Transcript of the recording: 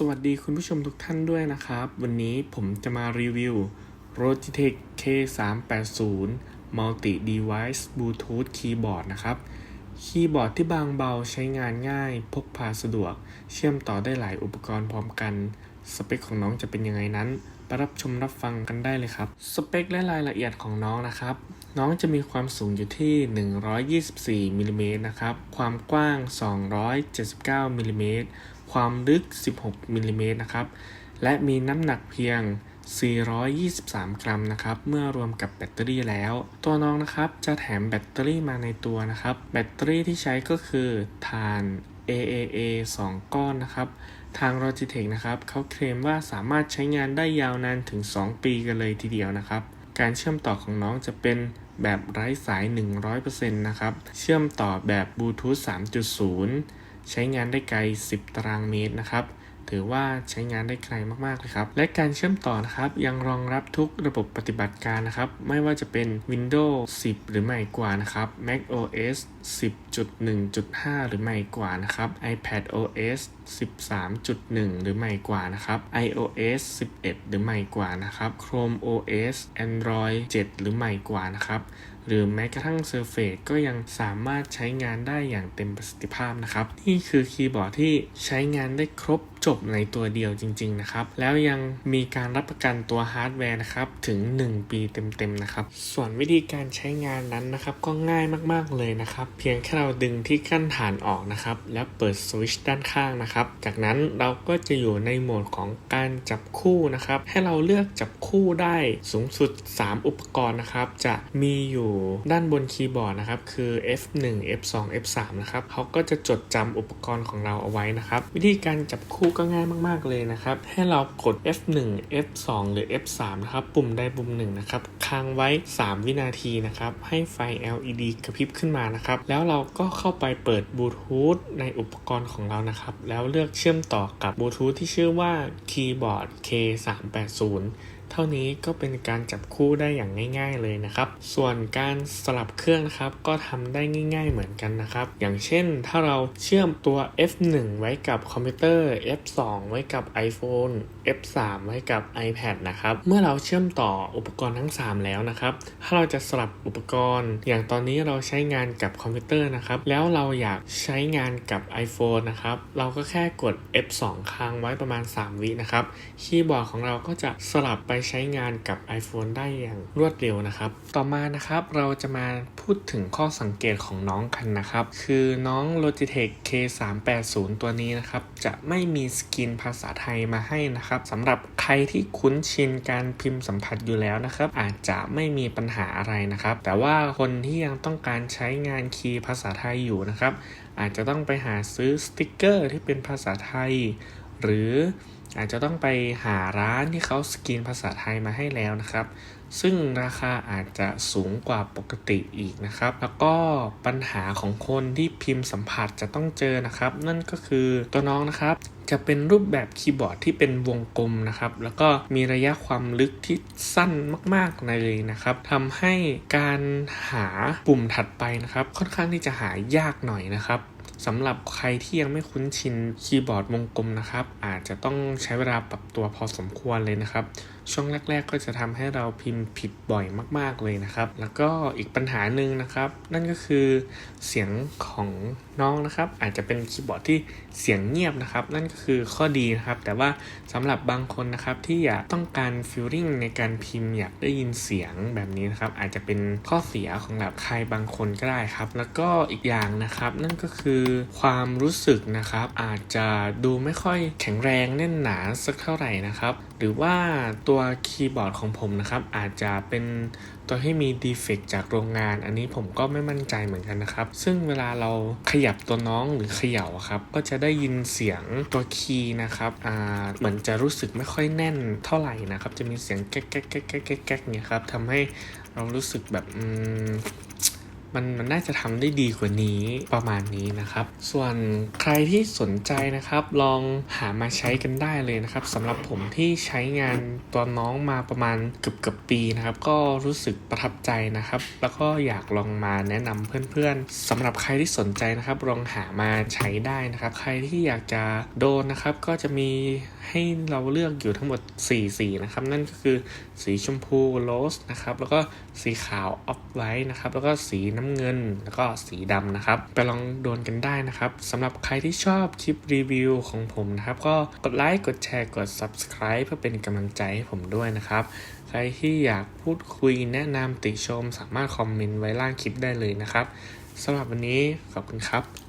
สวัสดีคุณผู้ชมทุกท่านด้วยนะครับ วันนี้ผมจะมารีวิว Logitech K380 Multi Device Bluetooth Keyboard นะครับ คีย์บอร์ดที่บางเบาใช้งานง่าย พกพาสะดวก เชื่อมต่อได้หลายอุปกรณ์พร้อมกัน สเปคของน้องจะเป็นยังไงนั้นไปรับชมรับฟังกันได้เลยครับ สเปคและรายละเอียดของน้องนะครับ น้องจะมีความสูงอยู่ที่ 124มิลลิเมตรนะครับ ความกว้าง 279มิลลิเมตร ความลึก 16มิลลิเมตรนะครับ และมีน้ำหนักเพียง 423 กรัมนะครับ เมื่อรวมกับแบตเตอรี่แล้ว ตัวน้องนะครับจะแถมแบตเตอรี่มาในตัวนะครับ แบตเตอรี่ที่ใช้ก็คือถ่าน AAA 2 ก้อนนะครับ ทาง Logitech นะครับเขาเคลมว่าสามารถใช้งานได้ยาวนานถึง 2 ปีกันเลยทีเดียวนะครับ การเชื่อมต่อของน้องจะเป็นแบบไร้สาย 100%นะครับ เชื่อมต่อแบบบลูทูธ3.0 ใช้งานได้ไกล 10 ตารางเมตรนะครับ ถือว่าใช้งานได้ไกลมากๆเลยครับ และการเชื่อมต่อนะครับ ยังรองรับทุกระบบปฏิบัติการนะครับ ไม่ว่าจะเป็น Windows 10 หรือใหม่กว่านะครับ Mac OS 10.1.5 หรือใหม่กว่านะครับ iPad OS 13.1 หรือใหม่กว่านะครับ iOS 11 หรือใหม่กว่านะครับ Chrome OS Android 7 หรือใหม่กว่านะครับหรือแม้กระทั่ง Surface ก็ยังสามารถใช้งานได้อย่างเต็มประสิทธิภาพนะครับ นี่คือคีย์บอร์ดที่ใช้งานได้ครบจบในตัวเดียวจริง ๆ นะครับ แล้วยังมีการรับประกันตัวฮาร์ดแวร์นะครับ ถึง 1 ปีเต็ม ๆ นะครับ ส่วนวิธีการใช้งานนั้นนะครับ ก็ง่ายมากๆเลยนะครับเพียงแค่เราดึงที่กั้นฐานออกนะครับ แล้วเปิดสวิตช์ด้านข้างนะครับ จากนั้นเราก็จะอยู่ในโหมดของการจับคู่นะครับ ให้เราเลือกจับคู่ได้สูงสุด 3 อุปกรณ์นะครับ จะมีอยู่ด้านบนคีย์บอร์ดนะครับ คือ F1 F2 F3 นะครับเขาก็จะจดจำอุปกรณ์ของเราเอาไว้นะครับ วิธีการจับคู่ก็ง่ายมาก ๆเลยนะครับ ให้เรากด F1 F2 หรือ F3 นะครับ ปุ่มใดปุ่มหนึ่งนะครับ ค้างไว้ 3 วินาทีนะครับ ให้ไฟ LED กระพริบขึ้นมานะครับ แล้วเราก็เข้าไปเปิดบลูทูธในอุปกรณ์ของเรานะครับ แล้วเลือกเชื่อมต่อกับบลูทูธที่ชื่อว่าคีย์บอร์ด K380 เท่านี้ก็เป็นการจับคู่ได้อย่างง่าย ๆเลยนะครับ ส่วนการสลับเครื่องนะครับก็ทำได้ง่าย ๆเหมือนกันนะครับ อย่างเช่นถ้าเราเชื่อมตัว F1 ไว้กับคอมพิวเตอร์ F2 ไว้กับ iPhone F3 ไว้กับ iPad นะครับ เมื่อเราเชื่อมต่ออุปกรณ์ทั้ง 3 แล้วนะครับ ถ้าเราจะสลับอุปกรณ์ อย่างตอนนี้เราใช้งานกับคอมพิวเตอร์นะครับ แล้วเราอยากใช้งานกับ iPhone นะครับ เราก็แค่กด F2 ค้างไว้ประมาณ 3 วินะครับ คีย์บอร์ดของเราก็จะสลับไปใช้งานกับ iPhone ได้อย่างรวดเร็วนะครับ ต่อมานะครับเราจะมาพูดถึงข้อสังเกตของน้องกันนะครับ คือน้อง Logitech K380 ตัวนี้นะครับ จะไม่มีสกินภาษาไทยมาให้นะครับสำหรับใครที่คุ้นชินการพิมพ์สัมผัสอยู่แล้วนะครับ อาจจะไม่มีปัญหาอะไรนะครับ แต่ว่าคนที่ยังต้องการใช้งานคีย์ภาษาไทยอยู่นะครับ อาจจะต้องไปหาซื้อสติกเกอร์ที่เป็นภาษาไทย หรือ อาจจะต้องไปหาร้านที่เขาสกรีนภาษาไทยมาให้แล้วนะครับ ซึ่งราคาอาจจะสูงกว่าปกติอีกนะครับ แล้วก็ปัญหาของคนที่พิมพ์สัมผัสจะต้องเจอนะครับ นั่นก็คือตัวน้องนะครับ จะเป็นรูปแบบคีย์บอร์ดที่เป็นวงกลมนะครับ แล้วก็มีระยะความลึกที่สั้นมากๆเลยนะครับทำให้การหาปุ่มถัดไปนะครับ ค่อนข้างที่จะหายากหน่อยนะครับ สำหรับใครที่ยังไม่คุ้นชินคีย์บอร์ดวงกลมนะครับ อาจจะต้องใช้เวลาปรับตัวพอสมควรเลยนะครับ ช่วงแรก ๆ ก็จะทำให้เราพิมพ์ผิดบ่อยมาก ๆเลยนะครับ แล้วก็อีกปัญหาหนึ่งนะครับ นั่นก็คือเสียงของน้องนะครับ อาจจะเป็นคีย์บอร์ดที่เสียงเงียบนะครับ นั่นก็คือข้อดีนะครับ แต่ว่าสำหรับบางคนนะครับที่อยากต้องการฟิลลิ่งในการพิมพ์อยากได้ยินเสียงแบบนี้นะครับ อาจจะเป็นข้อเสียของแบบใครบางคนก็ได้ครับ แล้วก็อีกอย่างนะครับ นั่นก็คือความรู้สึกนะครับ อาจจะดูไม่ค่อยแข็งแรงแน่นหนาสักเท่าไหร่นะครับ หรือว่าตัวคีย์บอร์ดของผมนะครับ อาจจะเป็นตัวที่มีดีเฟกจากโรงงาน อันนี้ผมก็ไม่มั่นใจเหมือนกันนะครับ ซึ่งเวลาเราขยับตัวน้องหรือเขย่าอะครับ ก็จะได้ยินเสียงตัวคีย์นะครับอ่าเหมือนจะรู้สึกไม่ค่อยแน่นเท่าไหร่นะครับ จะมีเสียงแก๊กแก๊กแก๊กแก๊กแก๊กเนี่ยครับทำให้เรารู้สึกแบบอืม มันมันน่าจะทำได้ดีกว่านี้ประมาณนี้นะครับ ส่วนใครที่สนใจนะครับ ลองหามาใช้กันได้เลยนะครับสำหรับผมที่ใช้งานตัวน้องมาประมาณเกือบเกือบปีนะครับ ก็รู้สึกประทับใจนะครับ แล้วก็อยากลองมาแนะนำเพื่อนๆสำหรับใครที่สนใจนะครับ ลองหามาใช้ได้นะครับ ใครที่อยากจะโดนนะครับ ก็จะมีให้เราเลือกอยู่ทั้งหมด 4 สีนะครับ นั่นก็คือสีชมพูโรสนะครับ แล้วก็สีขาวออฟไวท์นะครับ แล้วก็สีน้ำเงิน แล้วก็สีดำนะครับไปลองโดนกันได้นะครับสำหรับใครที่ชอบคลิปรีวิวของผมนะครับ ก็กดไลค์กดแชร์กด Subscribe เพื่อเป็นกำลังใจให้ผมด้วยนะครับ ใครที่อยากพูดคุยแนะนำติชม สามารถคอมเมนต์ไว้ล่างคลิปได้เลยนะครับสำหรับวันนี้ขอบคุณครับ